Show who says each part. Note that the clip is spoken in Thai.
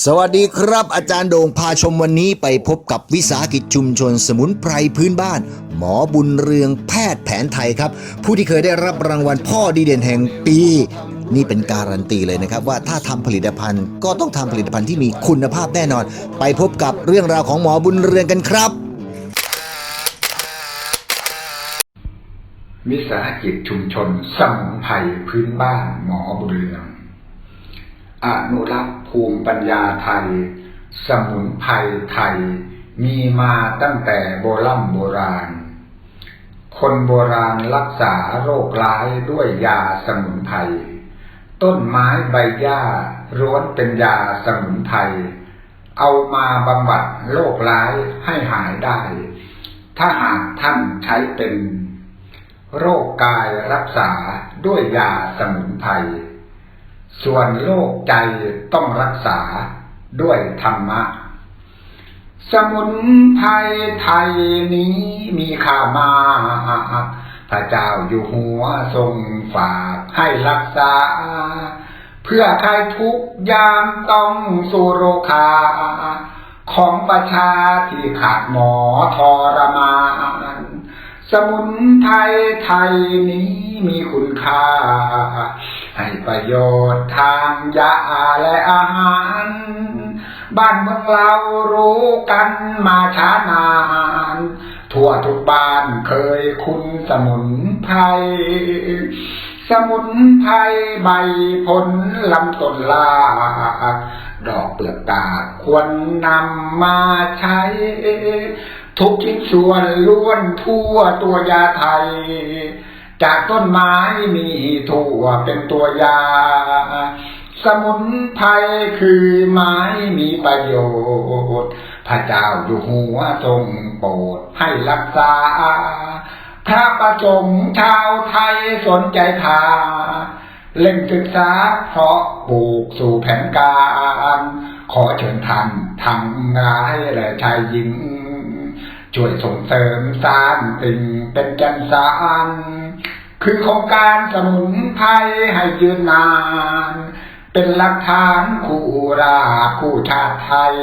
Speaker 1: สวัสดีครับ อาจารย์โด่งพาชมวันนี้ไปพบกับวิสาหกิจชุมชนสมุนไพรพื้นบ้าน หมอบุญเรืองแพทย์แผนไทยครับ ผู้ที่เคยได้รับรางวัลพ่อดีเด่นแห่งปี นี่เป็นการันตีเลยนะครับ ว่าถ้าทำผลิตภัณฑ์ก็ต้องทำผลิตภัณฑ์ที่มีคุณภาพแน่นอน ไปพบกับเรื่องราวของหมอบุญเรืองกันครับ
Speaker 2: วิสาหกิจชุมชนสมุนไพรพื้นบ้านหมอบุญเรือง อนุรักษ์ภูมิปัญญาไทย สมุนไพรไทย มีมาตั้งแต่โบราณโบราณ คนโบราณรักษาโรคร้ายด้วยยาสมุนไพร ต้นไม้ใบหญ้าร้วนเป็นยาสมุนไพร เอามาบำบัดโรคร้ายให้หายได้ ถ้าหากท่านใช้เป็น โรคกายรักษาด้วยยาสมุนไพร ส่วนโรคใจต้องรักษาด้วยธรรมะ สมุนไพรไทยนี้มีค่ามาพระเจ้าอยู่หัวทรงฝากให้รักษา เพื่อใครทุกยามต้องสู่โรคา ของประชาที่ขาดหมอทรมา สมุนไพรไทยนี้มีคุณค่า ให้ประโยชน์ทางยาและอาหาร บ้านเมืองเรารู้กันมาช้านาน ทั่วทุกบ้านเคยคุณสมุนไพรสมุนไพรใบผลลำต้นลากดอกเปลือกตาควรนำมาใช้ ทุกชิ้นส่วนล้วนทั่วตัวยาไทย จากต้นไม้มีทั่วเป็นตัวยา สมุนไพรคือไม้มีประโยชน์ พระเจ้าอยู่หัวทรงโปรดให้รักษา พระประจงชาวไทยสนใจทาเล่งศึกษาเพราะปลูกสู่แผนการ ขอเชิญท่านทั้งร้ายและชายหญิง ช่วยส่งเสริมสร้างสิ่งเป็นจันสารคือโครงการสมุนไพรให้ยืนนาน เป็นหลักฐานคู่ราคู่ชาติไทย